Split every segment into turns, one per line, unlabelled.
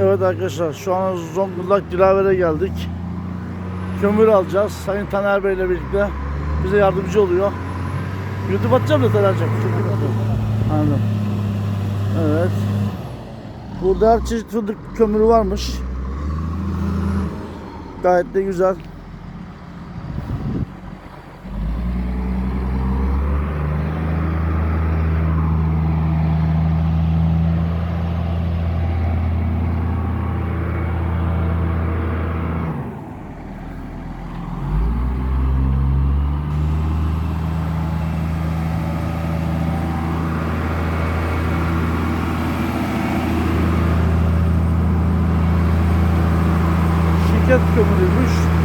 Evet arkadaşlar şu an Zonguldak Dilaver'e geldik. Kömür alacağız. Sayın Taner Bey ile birlikte bize yardımcı oluyor. YouTube atacağım da Taner'cim. Anladım. Evet. Burada her çeşit fındık kömürü varmış. Gayet de güzel. Şirket kömürüymüş.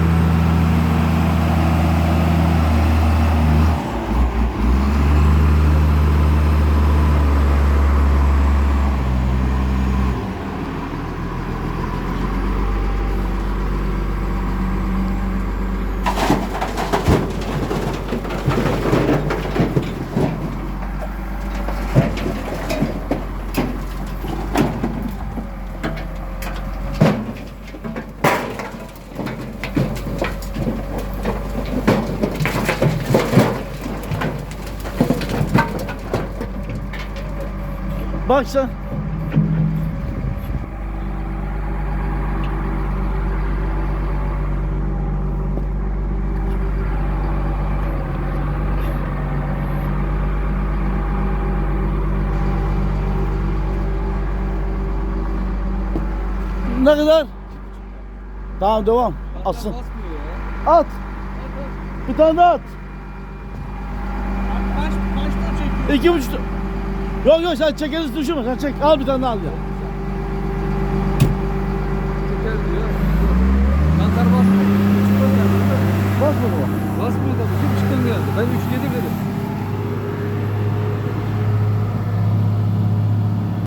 Bak sen. Ne kadar? Tamam devam. Atsın. At. Bir tane daha at.
Kaç, kaç ton çekiyor?
İki buçuk. Yok yok sen çekeriz düşünme. Sen çek. Al bir tane daha al ya.
Çeker diyor. Kantar basmıyor. Üç ton geldi.
Bas bunu.
Basmıyor da iki buçuk ton geldi. Ben üç yedi dedim.